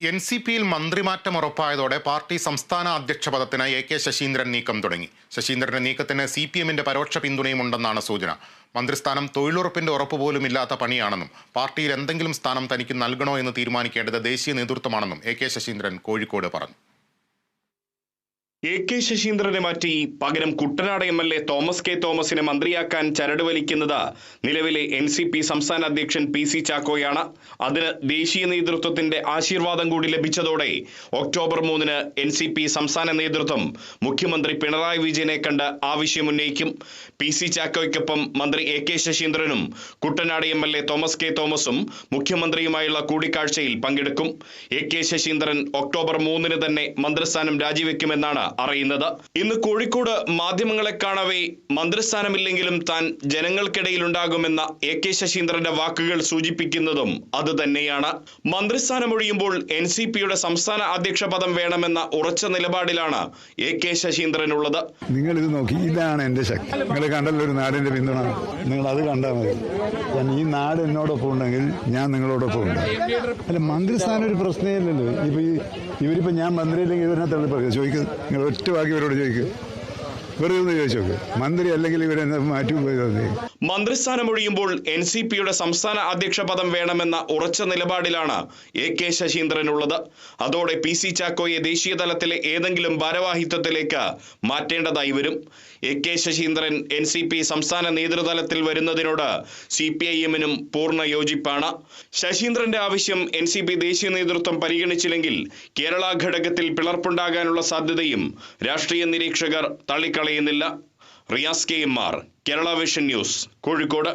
N C പിയിൽ മന്ത്രിമാറ്റം ഉറപ്പായതോടെ party സംസ്ഥാന അധ്യക്ഷ പദത്തിന് എ കെ ശശീന്ദ്രൻ നീക്കം തുടങ്ങി. ശശീന്ദ്രന്റെ നീക്കത്തിന് സി പി എമ്മിന്റെ പരോക്ഷ പിന്തുണയുമുണ്ടെന്നാണ് സൂചന. മന്ത്രിസ്ഥാനം തൊഴിലുറപ്പിന്റെ ഉറപ്പ് പോലും ഇല്ലാത്ത പണിയാണെന്നും പാർട്ടിയിൽ എന്തെങ്കിലും സ്ഥാനം തനിക്ക് നൽകണോ എന്ന് തീരുമാനിക്കേണ്ടത് ദേശീയ നേതൃത്വമാണെന്നും എ കെ ശശീന്ദ്രൻ കോഴിക്കോട് പറഞ്ഞു. എ കെ ശശീന്ദ്രനെ മാറ്റി പകരം Kuttanad M L A Thomas K തോമസിനെ മന്ത്രിയാക്കാൻ ചരട് വലിക്കുന്നത് നിലവിലെ എൻ സി പി സംസ്ഥാന അധ്യക്ഷൻ പി സി ചാക്കോയാണ്. അതിന് ദേശീയ നേതൃത്വത്തിന്റെ ആശീർവാദം കൂടി ലഭിച്ചതോടെ ഒക്ടോബർ മൂന്നിന് എൻ സി പി സംസ്ഥാന നേതൃത്വം മുഖ്യമന്ത്രി പിണറായി വിജയനെ കണ്ട് ആവശ്യമുന്നയിക്കും. പി സി ചാക്കോയ്ക്കൊപ്പം മന്ത്രി A K ശശീന്ദ്രനും Kuttanad M L A Thomas K തോമസും മുഖ്യമന്ത്രിയുമായുള്ള കൂടിക്കാഴ്ചയിൽ പങ്കെടുക്കും. എ കെ ശശീന്ദ്രൻ ഒക്ടോബർ മൂന്നിന് തന്നെ മന്ത്രിസ്ഥാനം രാജിവെക്കുമെന്നാണ് അറിയുന്നത്. ഇന്ന് കോഴിക്കോട് മാധ്യമങ്ങളെ കാണവേ മന്ത്രിസ്ഥാനമില്ലെങ്കിലും താൻ ജനങ്ങൾക്കിടയിലുണ്ടാകുമെന്ന എ കെ ശശീന്ദ്രന്റെ വാക്കുകൾ സൂചിപ്പിക്കുന്നതും അത് തന്നെയാണ്. മന്ത്രിസ്ഥാനം ഒഴിയുമ്പോൾ എൻ സി പിയുടെ സംസ്ഥാന അധ്യക്ഷ പദം വേണമെന്ന ഉറച്ച നിലപാടിലാണ് എ കെ ശശീന്ദ്രനുള്ളത്. നിങ്ങൾ ഇത് നോക്കി. ഇതാണ് എന്റെ ശക്തി. നിങ്ങൾ കണ്ടല്ലോ ഒരു നാടിന്റെ പിന്തുണ. നിങ്ങൾ അത് കണ്ടാൽ മതി. ഈ നാട് എന്നോടൊപ്പം ഉണ്ടെങ്കിൽ ഞാൻ നിങ്ങളോടൊപ്പം ഉണ്ട്. അല്ല മന്ത്രിസ്ഥാനം ഒരു പ്രശ്നമില്ലല്ലോ ഇപ്പൊ ഇവരിപ്പോ ഞാൻ മന്ത്രിയില്ലെങ്കിൽ ഇവരിനെ തള്ളി ചോദിക്കുന്നത് നിങ്ങൾ ഒറ്റ വാക്കി ഇവരോട് ചോദിക്കുക മന്ത്രി അല്ലെങ്കിൽ ഇവരെ മാറ്റി മന്ത്രിസ്ഥാനം ഒഴിയുമ്പോൾ എൻ സി പിയുടെ സംസ്ഥാന അധ്യക്ഷ പദം വേണമെന്ന ഉറച്ച നിലപാടിലാണ് എ കെ ശശീന്ദ്രനുള്ളത്. അതോടെ പി സി ചാക്കോയെ ദേശീയ തലത്തിലെ ഏതെങ്കിലും ഭാരവാഹിത്വത്തിലേക്ക് മാറ്റേണ്ടതായി വരും. A K Sasheendran N C P സംസ്ഥാന നേതൃതലത്തിൽ വരുന്നതിനോട് സി പി ഐ എമ്മിനും പൂർണ യോജിപ്പാണ്. ശശീന്ദ്രന്റെ ആവശ്യം എൻ സി പി ദേശീയ നേതൃത്വം പരിഗണിച്ചില്ലെങ്കിൽ കേരള ഘടകത്തിൽ പിളർപ്പുണ്ടാകാനുള്ള സാധ്യതയും രാഷ്ട്രീയ നിരീക്ഷകർ തള്ളിക്കളയുന്നില്ല Riyas K M R Kerala vision news Kozhikode.